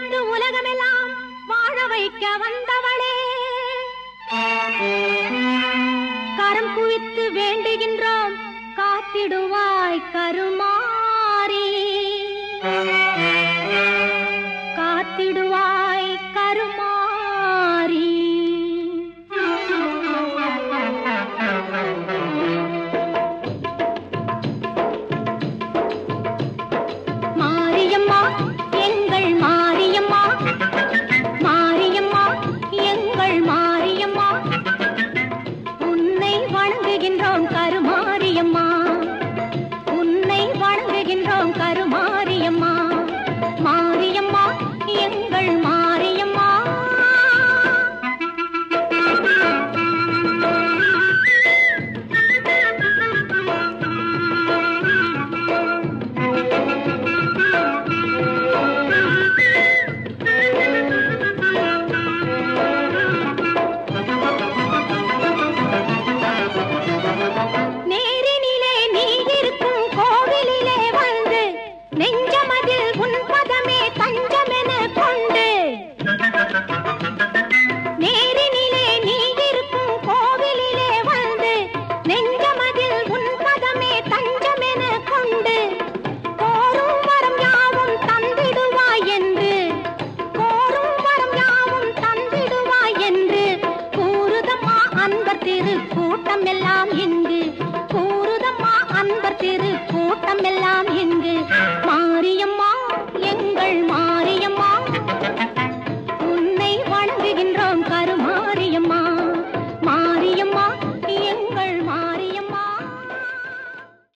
படைத்து உலகமெல்லாம் வாழ வைக்க வந்தவளே. கரம் குவித்து வேண்டுகின்றோம் காத்திடுவாய் கருமா. மாரியம்மா மாரியம்மா எங்கள் மாரியம்மா Thank you. திரு கூட்டம் எல்லாம் இங்கு. கூறுதம்மா அன்பர் திரு கூட்டம் எல்லாம்